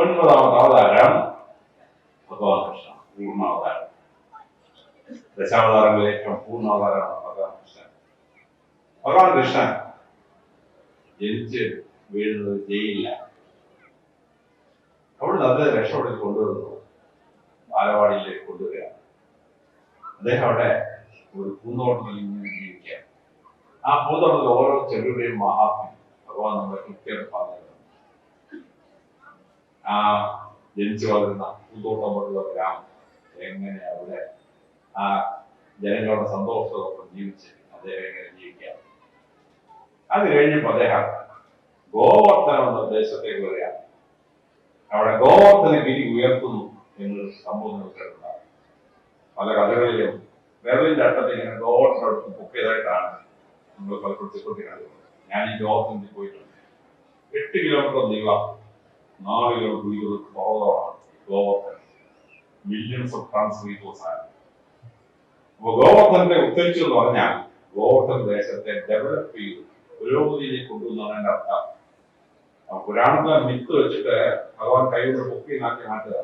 ഒൻപതാമത്തെ അവതാരം ഭഗവാൻ കൃഷ്ണ പൂർണാവതാരം தசாவதாரங்கள் ஏற்றம் പൂർണാവതാരമാണ് ഭഗവാൻ കൃഷ്ണൻ ഭഗവാൻ കൃഷ്ണൻ ജനിച്ച് വീഴുന്നത് ജയിലില്ല. അവിടുന്ന് അദ്ദേഹം രക്ഷപ്പെടുത്തി കൊണ്ടുവരുന്നു ബാലവാടിയിലേക്ക് കൊണ്ടുവരിക ഒരു പൂന്തോട്ടത്തിൽ ഇങ്ങനെ ജീവിക്കുക ആ പൂന്തോട്ടത്തിൽ ഓരോ ചെടിയുടെയും മഹാത്മ്യം ഭഗവാൻ നമ്മുടെ തരുന്നു. ആ ജനിച്ചു വളരുന്ന പൂന്തോട്ടം പോലുള്ള ഗ്രാമം എങ്ങനെ അവിടെ? ആ ജനങ്ങളുടെ സന്തോഷത്തോടൊപ്പം ജീവിച്ച് അദ്ദേഹം എങ്ങനെ ജീവിക്കാം? അത് കഴിഞ്ഞപ്പോൾ അദ്ദേഹം ഗോവർദ്ധനം എന്ന ദേശത്തേക്ക് വരിക. അവിടെ ഗോവർദ്ധന ഗിരി ഉയർത്തുന്നു എന്നൊരു സംഭവം കേട്ടിട്ടുണ്ടാകും പല കഥകളിലും വിരലിന്റെ അട്ടത്തിൽ ഇങ്ങനെ എടുത്ത് പൊക്കിയതായിട്ടാണ് നമ്മൾ പലപ്പോഴും ചെറുപ്പത്തിൽ കണ്ടത് ഞാൻ ഈ ഗോവർദ്ധനത്തിൽ പോയിട്ടുണ്ട്. എട്ട് കിലോമീറ്റർ നീളം കിലോമീറ്റർ വീതി കുറവാണ് Govardhanam millions of tons resource ആണ് അപ്പൊ ഗോവർദ്ധനത്തെ ഉത്തരിച്ചു എന്ന് പറഞ്ഞാൽ ഗോവർദ്ധന ദേശത്തെ ഡെവലപ്പ് ചെയ്തു. പുരോഗതിയിലേക്ക് കൊണ്ടുവന്നാണ് എന്റെ അർത്ഥം. ആ പുരാണത്തിലെ മിത്ത് വെച്ചിട്ട് ഭഗവാൻ കൈകൊണ്ട് പൊക്കി നാക്കി നാട്ടുക.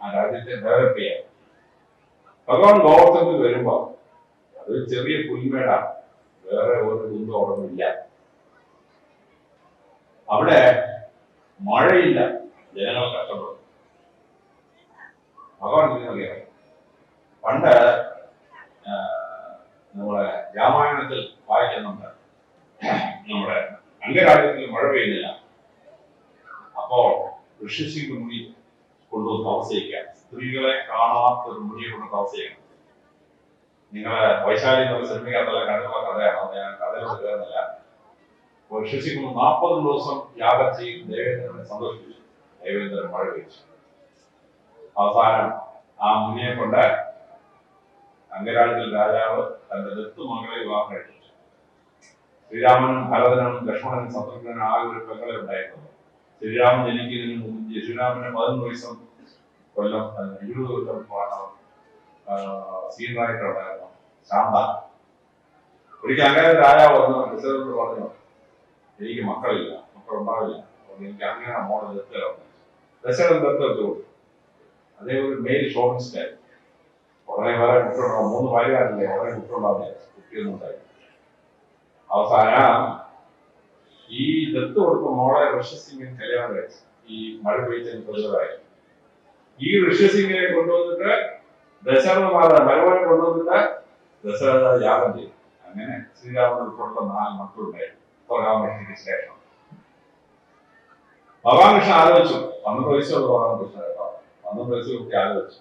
ആ രാജ്യത്തെ ഡെവലപ്പ് ചെയ്യാൻ. ഭഗവാൻ ഗോവർദ്ധനത്തിൽ വരുമ്പോ അതൊരു ചെറിയ പുൽമേടാണ് വേറെ ഒരു കുന്തം അവിടെ ഇല്ല അവിടെ മഴയില്ല. ജനങ്ങൾ കഷ്ടപ്പെടും. ഭഗവാൻ അറിയാം പണ്ട് നമ്മുടെ രാമായണത്തിൽ വായിക്കുന്നുണ്ട് നമ്മുടെ അംഗരാജ്യത്തിൽ മഴ പെയ്യുന്നില്ല. അപ്പോ ഋഷിശിക്ക് മുനി കൊണ്ടുവന്ന് താമസിക്കാം സ്ത്രീകളെ കാണാത്ത ഒരു മുനിയെ കൊണ്ട് താമസിക്കണം നിങ്ങളെ വൈശാലി എന്നുള്ള സിനിമയ്ക്കകത്തല്ല കണ്ടുള്ള കഥയാണ് ഞാൻ കഥയിലോട്ട് കയറുന്നില്ല. ഋഷിശിക്ക് നാൽപ്പത് ദിവസം യാഗം ചെയ്യും ദേവേന്ദ്രനെ സന്തോഷിപ്പിച്ചു. ദേവേന്ദ്രൻ മഴ പെയ്ച്ചു അവസാനം ആ മുനിയെ കൊണ്ട് അംഗരാജ്യത്തിൽ രാജാവ് തന്റെ ദത്തു മകളെ വിവാഹം കഴിച്ചു ശ്രീരാമനും ഭരതനും ലക്ഷ്മണനും ശത്രുഘ്നനും ആകെ ഒരു പെങ്ങളെ ഉണ്ടായിരുന്നു. ശ്രീരാമൻ ജനിക്കുന്നതിന് മുമ്പ് ശ്രീരാമന് പതിനൊന്ന് വയസ്സും കൊല്ലം ഇരുപത് കൊല്ലം സീനായിട്ടുണ്ടായിരുന്നു ശാന്ത. ഒരിക്കൽ അങ്ങനെ രാജാവ് വന്നു ദശരഥനോട് പറഞ്ഞു എനിക്ക് മക്കളില്ല മക്കളുണ്ടാവില്ല. എനിക്ക് അങ്ങനെ മോളെ ദത്തെടുത്തു ദശരഥൻ ദത്തെടുത്തു കൊടുത്തു അതേ ഒരു മെയിൽ ഷോപ്പിംഗ് ഉടനെ വേറെ കുട്ടികളുണ്ടാവും. മൂന്ന് ഭാര്യമാരല്ലേ ഉടനെ കുട്ടികളുണ്ടാവില്ല കുട്ടിയൊന്നും ഉണ്ടായി അവസാനം ഈ ദത്ത് കൊടുത്ത മോളെ ഋഷ്യസിംഗിന് കല്യാണം കഴിച്ചു. ഈ മഴ പെയ്ച്ചതിന് പ്രതികളായി ഈ ഋഷ്യസിംഗിനെ കൊണ്ടുവന്നിട്ട് ദശരഥ മാതാ മരുമനെ കൊണ്ടുവന്നിട്ട് ദശരഥ യാഗം ചെയ്തു. അങ്ങനെ ശ്രീരാമൻ ഉൾപ്പെടെ നാല് മക്കളുണ്ടായിരുന്നു ഭഗവാൻ ശേഷം. ഭഗവാൻ കൃഷ്ണൻ ആലോചിച്ചു. വയസ്സുള്ള ഭഗവാൻ കൃഷ്ണൻ കേട്ടോ. വയസ്സ് കുട്ടി ആലോചിച്ചു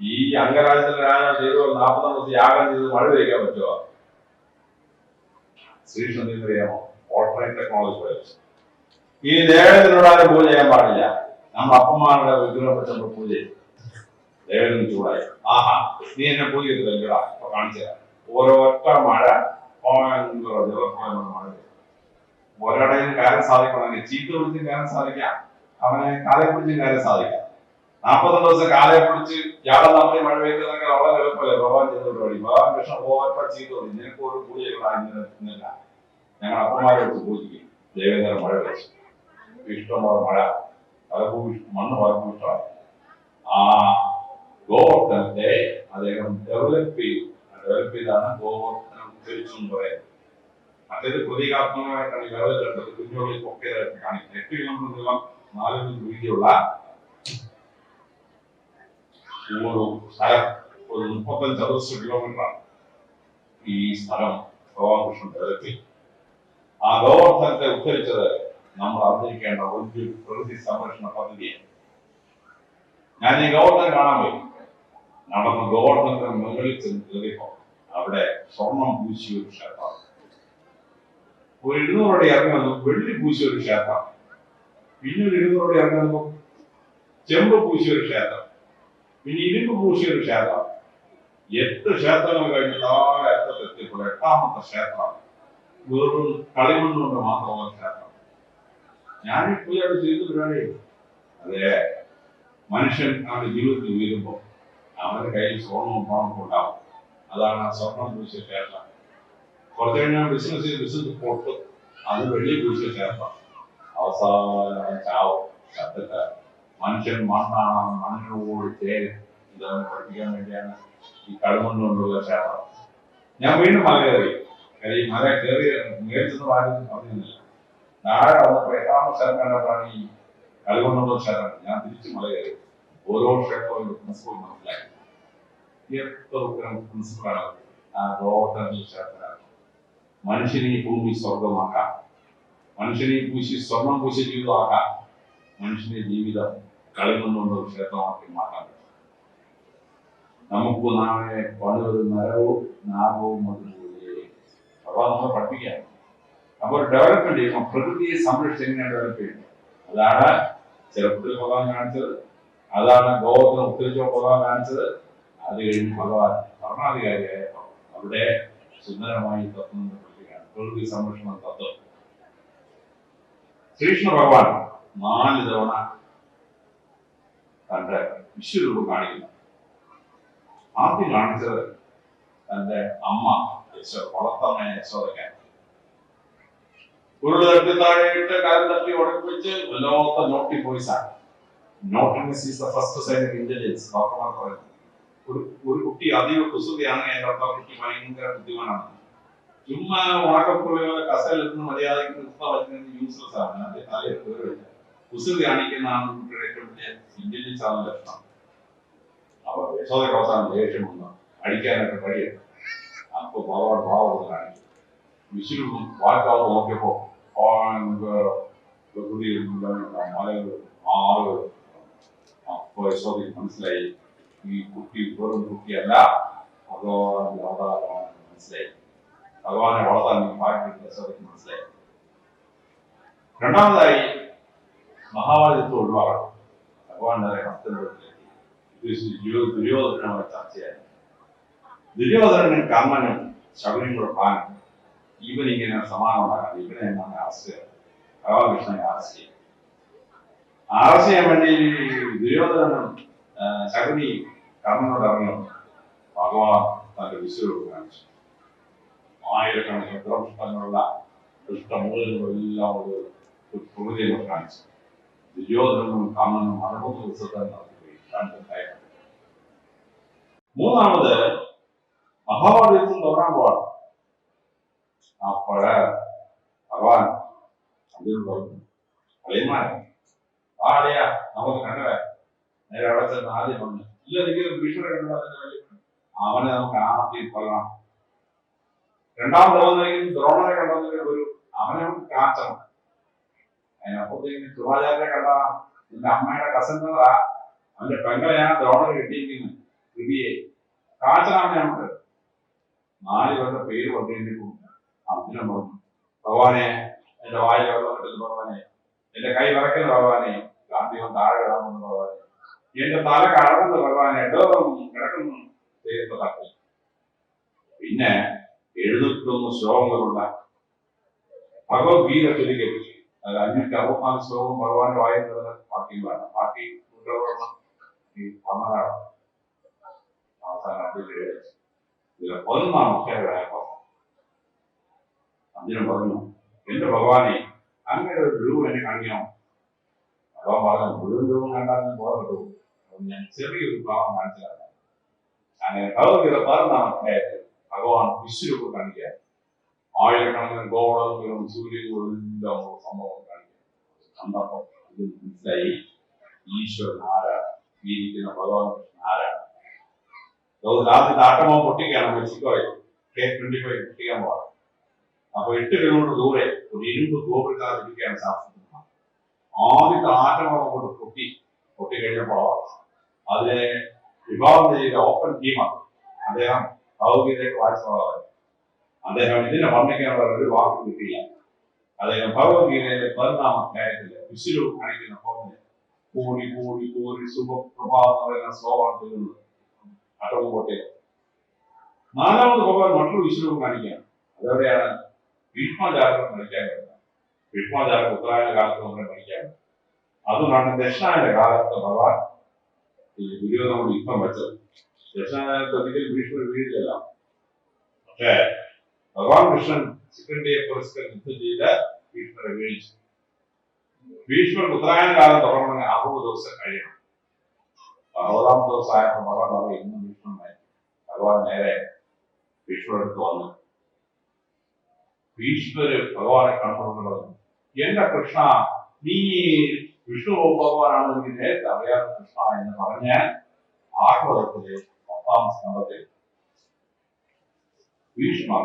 ഈ അംഗരാജ്യത്തിലെ രാജാവ് ചെയ്തു നാൽപ്പത്തി ദിവസം യാഗം ചെയ്ത് മഴ പെയ്ക്കാൻ പറ്റുമോ? ശ്രീകൃഷ്ണൻ അറിയാമോ ഓൾട്ടർനേറ്റ് ടെക്നോളജി ഉപയോഗിച്ചു ഈ പൂജ ചെയ്യാൻ പാടില്ല. നമ്മൾ അപ്പന്മാരുടെ വിഗ്രഹം വെച്ച് നമ്മൾ പൂജ ദേവേന്ദ്രൻ ചൂടായി. ആഹാ നീ എന്നെ പൂജ ചെയ്തില്ലടാ ഇപ്പൊ കാണിച്ചു ഓരോറ്റ മഴ ജലപ്രളയം മഴ ഒരിടയിൽ കാര്യം സാധിക്കണമെങ്കിൽ ചീത്ത വിളിച്ചും കയറാൻ സാധിക്കാം. അവനെ കാലെ പിടിച്ച് കാര്യം സാധിക്കാം. നാൽപ്പത്തൊന്ന് ദിവസം കാലെ പിടിച്ച് ഇയാളെ നമ്മുടെ മഴ പെയ്യുന്നതൊക്കെ വളരെ എളുപ്പമല്ലേ? ഭഗവാൻ ചെയ്ത പരിപാടി. ഭഗവാൻ കൃഷ്ണ പോകാൻ ചെയ്തോളി നിനക്ക് ഒരു പൂജകളായിരുന്നില്ല ഞങ്ങൾ അപ്പന്മാരെ എടുത്ത് പൂജിക്കും. ദേവേന്ദ്രൻ മഴ വെച്ചു. ഇഷ്ടംപോലെ മഴ. പലപ്പോഴും മണ്ണ് പലപ്പോഴും ഇഷ്ടമായി ആ ഗോവർദ്ധനത്തെ അദ്ദേഹം ഡെവലപ്പ് ചെയ്തു. ഡെവലപ്പ് ചെയ്താണ് ഗോവർദ്ധനം ഉദ്ധരിച്ചു എന്ന് പറയുന്നത്. മറ്റേത് പ്രതീകാത്മകമായിട്ടാണ് ഈ വിരലിലെടുത്തത് കുഞ്ഞുകളിൽ പൊക്കിയതായിട്ട് കാണിക്കുന്നത്. ഏറ്റവും കിലോമീറ്റർ നീളം നാല് കിലോമീറ്റർ വീതിയുള്ള ഒരു സ്ഥലം. ഒരു മുപ്പത്തഞ്ച് ചതുരശ്ര കിലോമീറ്ററാണ് ഈ സ്ഥലം ഭഗവാൻ ഡെവലപ്പ് ആ ഗോവർദ്ധനത്തെ ഉദ്ധരിച്ചത് നമ്മൾ അറിഞ്ഞിരിക്കേണ്ട ഒരു പ്രകൃതി സംരക്ഷണ പദ്ധതിയാണ്. ഞാൻ ഈ ഗോവർദ്ധനം കാണാൻ പോയി. നടന്ന് ഗോവർദ്ധനത്തിന് മുകളിൽ ചെന്ന് കയറിയപ്പോ അവിടെ സ്വർണം പൂശിയ ഒരു ക്ഷേത്രം. ഒരു ഇരുന്നൂറോടെ വെള്ളി പൂശിയ ഒരു പിന്നെ ഇരുന്നോടെ ഇരുന്നൂറോടെ ഇറങ്ങി വന്നപ്പോ ചെമ്പ് പൂശിയ ഒരു ക്ഷേത്രം. പിന്നെ ഇരുമ്പ് പൂശിയ ഒരു ക്ഷേത്രം. എട്ട് ക്ഷേത്രങ്ങൾ കഴിഞ്ഞ് താഴെ അറ്റത്തെത്തിയപ്പോൾ എട്ടാമത്തെ ക്ഷേത്രം വെറും കളിമണ്ണ് കൊണ്ട് മാത്രമുള്ള ക്ഷേത്രം. ഞാനിപ്പോ പൂജയുടെ ചെയ്ത പരിപാടി. അതെ മനുഷ്യൻ അവന്റെ ജീവിതത്തിൽ ഉയരുമ്പോൾ അവന്റെ കയ്യിൽ സ്വർണവും പണവും ഉണ്ടാവും. അതാണ് ആ സ്വർണം പൂശിയ ക്ഷേത്രം. കുറച്ച് കഴിഞ്ഞാൽ ബിസിനസ് ബിസിനസ് പൊട്ടും. അത് വെള്ളി പൂശിയ ക്ഷേത്രം. അവസാനം ചാവും ചത്തിട്ട് മനുഷ്യൻ മണ്ണാണ് മണ്ണിനോട് ചേരും ഇതാണ് പഠിക്കാൻ വേണ്ടിയാണ് ഈ കടുമണ്ണ് കൊണ്ടുള്ള ക്ഷേത്രം ഞാൻ വീണ്ടും മല കയറി. കാര്യം ഈ മല കയറി മേടിച്ചെന്ന് ആരും പറഞ്ഞില്ല താഴെ വന്നപ്പോ എട്ടാമത്തെ സ്ഥലം കണ്ടപ്പോഴാണ് ഈ കളിമണ്ണുള്ള ക്ഷേത്രം ഞാൻ തിരിച്ചു മല കയറി. ഓരോ ക്ഷേത്രവും പ്രിൻസിപ്പൾ മനസ്സിലായി. എത്ര പ്രിൻസിപ്പളാണ് ആ ഗോവർദ്ധന ക്ഷേത്രം. മനുഷ്യനെ ഭൂമി സ്വർഗമാക്കാം മനുഷ്യനെ പൂശി സ്വർണം പൂശി ജീവിതമാക്കാം. മനുഷ്യന്റെ ജീവിതം കളിമണ്ണുള്ള ക്ഷേത്രമാക്കി മാറ്റാൻ പറ്റും. നമുക്ക് നാളെ പണിയൊരു നരവും നാഗവും അതുപോലെ അപ്പോൾ നമ്മൾ പഠിപ്പിക്കാം. അപ്പോൾ ഡെവലപ്മെന്റ് ചെയ്യുമ്പോൾ പ്രകൃതിയെ സംരക്ഷിച്ച് എങ്ങനെ ഡെവലപ്പ് ചെയ്യുന്നത് അതാണ് ചെറുപ്പത്തിൽ ഭഗവാൻ കാണിച്ചത്. അതാണ് ഗോവത്തിന് ഉത്തരിച്ചോ ഭഗവാൻ കാണിച്ചത്. അത് കഴിഞ്ഞ് ഭഗവാൻ ഭരണാധികാരിയായ അവിടെ സുന്ദരമായി തത്വം പ്രകൃതി സംരക്ഷണ തത്വം. ശ്രീകൃഷ്ണ ഭഗവാൻ നാല് തവണ തന്റെ വിശ്വരൂപം കാണിക്കുന്നു. ആദ്യം കാണിച്ചത് തന്റെ അമ്മ യശോ വളർത്തമ്മ യശോദയ്ക്കാണ്. ഉരുൾ തട്ടി താഴെയിട്ട് കാലം തട്ടി ഉടപ്പിച്ച് വല്ലാത്ത naughty പോയിസാണ് naughtiness is the first sign of intelligence ഡോക്ടർമാർ പറയുന്നു. ഒരു ഒരു കുട്ടി അതീവ കുസൃതിയാണ് അർത്ഥം കുട്ടി ഭയങ്കര ബുദ്ധിമാനാണ്. ചുമ്മാ ഉണക്കപ്പുള്ളികളെ കസലെത്തുന്ന മര്യാദയ്ക്ക് നിർത്താൻ പറ്റുന്നത് യൂസ്ലെസ് ആണ്. അത് തലയിൽ കയറില്ല കുസൃതി കാണിക്കുന്നതാണ് കുട്ടിയുടെ ഏറ്റവും വലിയ ഇന്റലിജൻസ് ആണ് ലക്ഷണം അപ്പൊ യശോദ അവസാനം ദേഷ്യം വന്ന്. അടിക്കാനൊക്കെ കഴിയും അപ്പൊ ഭഗവാൻ ഭാവം കാണിക്കും വിശുവും വാക്കാവ് നോക്കിയപ്പോ പ്രകൃതി മലകൾ ആറുകൾ അപ്പൊ യശോദയ്ക്ക് മനസ്സിലായി. ഈ കുട്ടി വെറും കുട്ടിയല്ല. അതോ മനസ്സിലായി. ഭഗവാനെ വളർത്താൻ ഭാഗ്യം യശോദയ്ക്ക് മനസ്സിലായി രണ്ടാമതായി മഹാഭാരതത്തെ ഒഴിവാക്കണം. ഭഗവാന്റെ ഇത് ദുര്യോധനമായി ചർച്ചയായി ദുര്യോധനനും കർമ്മനും ശബരിയും കൂടെ പ്ലാൻ ഇവനിങ്ങനെ സമാനമുണ്ടാകാൻ ഇവനെ എന്നാണ് അറസ്റ്റ് ഭഗവാൻ അറസ്റ്റ് ചെയ്യും അറസ്റ്റ് ചെയ്യാൻ വേണ്ടി ദുര്യോധനനും ശബരി കർമ്മനോട് ഇറങ്ങും ഭഗവാൻ തന്റെ വിശ്വരൂപം ആയിരക്കണക്കിന് ദ്രവഷ്ടങ്ങളുള്ള ഇഷ്ടമൂലങ്ങളെല്ലാം ഒരു ഒരു പ്രകൃതിയെ കാണിച്ചു. ദുര്യോധനനും കർണനും അറുപത് ദിവസത്തെ നടത്തിപ്പോയി രണ്ട് ഭയം മൂന്നാമത് മഹാഭാരതത്തിൽ തുടരാൻ പോവാണ്. അപ്പോഴ് ഭഗവാൻ അതിൽ പറഞ്ഞു അളിയന്മാരെ ആടെയാ നമുക്ക് കണ്ടവേ നേരെ അവിടെ ചെന്ന് ആദ്യം പറഞ്ഞു ഇല്ല ഒരിക്കലും ഭീഷണി കണ്ടതിന്റെ വലിയ അവനെ നമുക്ക് ആദ്യം കൊല്ലണം. രണ്ടാമത് ദ്രോണനെയും ദ്രോണനെ കണ്ടതിന്റെ ഒരു അവനും കാച്ചമാണ് അതിനപ്പുറത്തേക്ക് കൃപാചാര്യ കണ്ട. നിന്റെ അമ്മയുടെ കസൻ അവന്റെ പെങ്ങളെയാണ് ദ്രോണന് കിട്ടിയിരിക്കുന്നത്. കൃതിയെ. കാച്ചനാണ് നാല് പേരുടെ പേര് കൊണ്ടേണ്ടിരിക്കും അർജുനൻ പറഞ്ഞു ഭഗവാനെ എന്റെ വായിൽ വെള്ളം ഭഗവാനെ. എന്റെ കൈ വിറക്കുന്ന ഭഗവാനെ. ഗാന്ധിവൻ താഴെ കിടക്കുന്ന ഭഗവാനെ. എന്റെ തല കടക്കുന്ന ഭഗവാനെ. ഇടവും കിടക്കുന്നു. ദൈവത്തെ തട്ടി പിന്നെ എഴുന്നൂറ്റൊന്ന് ശ്ലോകങ്ങളുള്ള ഭഗവത്ഗീത ചൊല്ലിക്കൽ അത് അഞ്ഞൂറ്റി അറുപത്തിനാല് ശ്ലോകം ഭഗവാൻ വായിക്കുന്നത് ബാക്കിയുള്ളതാണ് ബാക്കി കുട്ടികളോടൊന്നും ഈ പന്നതാണ് അവസാനം അഞ്ചിൽ എഴുതി ഇതിൽ പതിനൊന്നാം അധ്യായമായപ്പോ അർജുനൻ പറഞ്ഞു എന്റെ ഭഗവാനെ അങ്ങനെ ഒരു രൂപം എന്നെ കാണിക്കണം ഭഗവാൻ പറഞ്ഞു മുഴുവൻ രൂപം കണ്ടാൽ ബോധപ്പെട്ടു ഞാൻ ചെറിയൊരു ഭാവം മനസ്സിലാക്കാം അങ്ങനെ ഭഗവത്ഗീത പതിനൊന്നാം അധ്യായത്തിൽ ഭഗവാൻ വിശ്വരൂപം കാണിക്കാൻ. ആയിരക്കണക്കിന് ഗോളങ്ങളും സൂര്യകളും സംഭവം മനസ്സിലായി ഈശ്വരൻ ആരാണ് ജീവിക്കുന്ന ഭഗവാൻ കൃഷ്ണൻ ആരാണ് ആദ്യത്തെ ആട്ടമോ പൊട്ടിക്കുകയാണ് മെക്സിക്കോയിൽ ട്വന്റി ഫൈവ് പൊട്ടിക്കാൻ പോകണം അപ്പൊ എട്ട് കിലോമീറ്റർ ദൂരെ ഒരു ഇരുമ്പ് ഗോപുരത്താതിരിക്കുകയാണ് ശാസ്ത്രജ്ഞർ ആദ്യത്തെ ആറ്റമോ കൊണ്ട് പൊട്ടി പൊട്ടി അതിനെ വിവാഹം ചെയ്ത ഓപ്പൺ ടീമാണ് അദ്ദേഹം ഭഗവത്ഗീതയ്ക്ക് വായിച്ചതാണ് അദ്ദേഹം ഇതിനെ വർണിക്കാനുള്ള ഒരു വാക്ക് കിട്ടിയില്ല. അദ്ദേഹം ഭഗവത്ഗീതയിലെ പതിനാം അധ്യായത്തിൽ വിശ്വരൂപം കാണിക്കുന്ന പോലെ കോടി കോടി കോടി എന്ന് പറയുന്ന ശ്ലോകമാണ് ചൊല്ലുന്നത് അട്ടവും കോട്ടയം നാലാമത് ഭഗവാൻ മറ്റൊരു വിശ്വരൂപം കാണിക്കുകയാണ്. അതെവിടെയാണ്? ഭീഷ്മാചാരം പഠിക്കാൻ വരുന്നത്. ഭീഷ്മാചാരം ഉത്തരായണ കാലത്ത് നമ്മളെ പഠിക്കാൻ അതുകൊണ്ടാണ് ദക്ഷിണായന കാലത്ത് ഭഗവാൻ ദുര്യോധനോട് യുദ്ധം വെച്ചത്. ദക്ഷിണായനത്ത് ഒരിക്കലും ഭീഷ്മർ വീഴില്ലല്ല പക്ഷേ ഭഗവാൻ കൃഷ്ണൻ ശിഖണ്ഡിയെ പുരസ്കരം യുദ്ധം ചെയ്ത് ഭീഷ്മരെ വീഴിച്ചു. ഭീഷ്മർ ഉത്തരായണ കാലം തുടങ്ങണമെങ്കിൽ അറുപത് ദിവസം കഴിയണം. അറുപതാം ദിവസമായപ്പോൾ ഭഗവാൻ പറഞ്ഞു ഇന്നും ഭീഷ്മനായി ഭഗവാൻ നേരെ ഭീഷ്മർ അടുത്ത് വന്നു. ഭീഷ്മര് ഭഗവാനെ കണ്ടുകൊണ്ട് പറഞ്ഞു എന്റെ കൃഷ്ണ നീ വിഷ്ണു ഭഗവാനാണെന്ന് എനിക്ക് നേരത്തെ അറിയാത്ത കൃഷ്ണ എന്ന് പറഞ്ഞ് ഭാഗവതത്തിലെ പത്താം സ്കന്ധത്തിൽ ഭീഷ്മ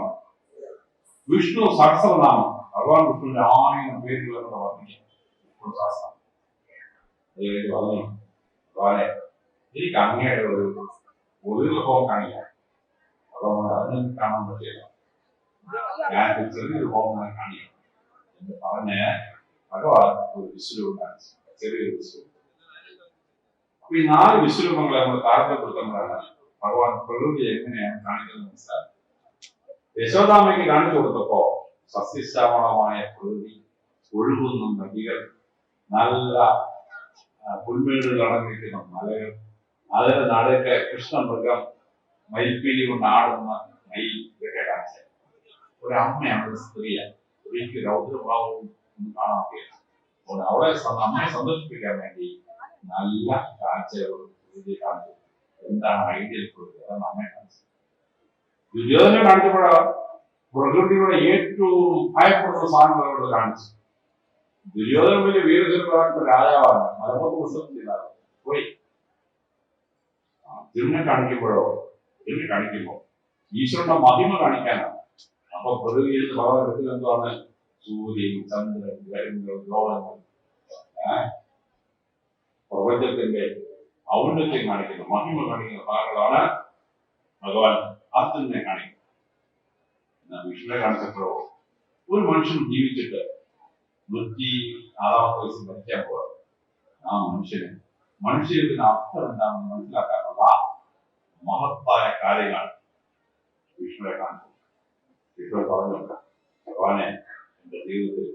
വിഷ്ണു സഹസ്രനാമം ഭഗവാൻ വിഷ്ണുവിന്റെ ആയിരം പേരുകളെന്ന് വർണിക്കും വിഷ്ണു സഹസ്രം അത് കഴിഞ്ഞ് പറഞ്ഞു ഭഗവാനെ എനിക്ക് അങ്ങയുടെ ഒരു ഒരു ഹോം കാണിക്കാം ഭഗവാൻ അതിന് കാണാൻ പറ്റില്ല ഞാൻ ഒരു ചെറിയൊരു ഹോം കാണിക്കാം എന്ന് പറഞ്ഞ് ഭഗവാൻ ഒരു വിശ്വരൂപം കാണിച്ചു ചെറിയൊരു ഭഗവാൻ പ്രകൃതി എങ്ങനെയാണ് കാണിക്കുന്നത് മനസ്സിലാക്കുന്നത് യശോദാമയ്ക്ക് കാണിച്ചു കൊടുത്തപ്പോ സസ്യശ്യാമളമായ പ്രകൃതി ഒഴുകുന്ന നദികൾ. നല്ല പുൽമേടുകൾ അടങ്ങിയിരിക്കുന്ന മലകൾ. അതിന്റെ നടുക്ക് കൃഷ്ണമൃഗം മയിൽപ്പീലി കൊണ്ട് ആടുന്ന മയിൽ ഇതൊക്കെ കാണിച്ച ഒരു അമ്മയാണ് ഒരു സ്ത്രീയാണ്. ഒരിക്കലും രൗദ്രഭാവവും ഒന്നും കാണാൻ കഴിയില്ല സ- അമ്മയെ സന്തോഷിപ്പിക്കാൻ വേണ്ടി നല്ല കാഴ്ചകളും കാണിച്ചു എന്താണ് ഐഡിയൽ പ്രകൃതി അതാണ് അമ്മയെ കാണിച്ചത് ദുര്യോധനെ കാണിച്ചപ്പോഴോ പ്രകൃതിയുടെ ഏറ്റവും ഭയപ്പെടുന്ന സാധനങ്ങളോട് കാണിച്ചു ദുര്യോധന വലിയ വീരചന്ദ്രനാഥ രാജാവാണ്. മലപ്പുറത്ത് പുസ്തകം ചെയ്താണ് പോയി. തിരുനെ കാണിക്കുമ്പോഴോ തിരുനെ കാണിക്കുമ്പോ ഈശ്വരന്റെ മഹിമ കാണിക്കാനാണ്. അപ്പൊ പ്രകൃതിയിൽ ഭഗവാൻ എടുക്കുന്നത് എന്താണ്? സൂര്യൻ ചന്ദ്രൻ കാണിക്കുന്നു മഹിമ കാണിക്കുന്ന. ഭാഗങ്ങളാണ് ഭഗവാൻ ആത്മനെ കാണിക്കുന്നത് വിഷ്ണുവിനെ കാണിച്ചപ്പോഴോ? ഒരു മനുഷ്യൻ ജീവിച്ചിട്ട് നൂറ്റി ആറാമത്തെ വയസ്സിൽ മരിക്കാൻ പോവാ. ആ മനുഷ്യന് മനുഷ്യത്തിന് അർത്ഥം എന്താണെന്ന് മനസ്സിലാക്കാനുള്ള മഹത്തായ കാര്യങ്ങളാണ് വിഷ്ണുവെ കാണിച്ചു വിഷ്ണു പറഞ്ഞുണ്ട് ഭഗവാനെ എന്റെ ജീവിതത്തിൽ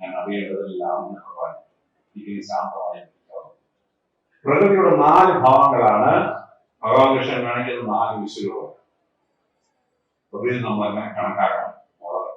ഞാൻ അറിയേണ്ടതെല്ലാം ഭഗവാൻ എനിക്ക് ശാന്തമായി ഇരിക്കണം." പ്രകൃതിയുടെ നാല് ഭാവങ്ങളാണ് ഭഗവാൻ കൃഷ്ണൻ കാണിക്കുന്ന നാല് വിശ്വരൂപം പ്രകൃതി നമ്മൾ തന്നെ കണക്കാക്കണം വളരെ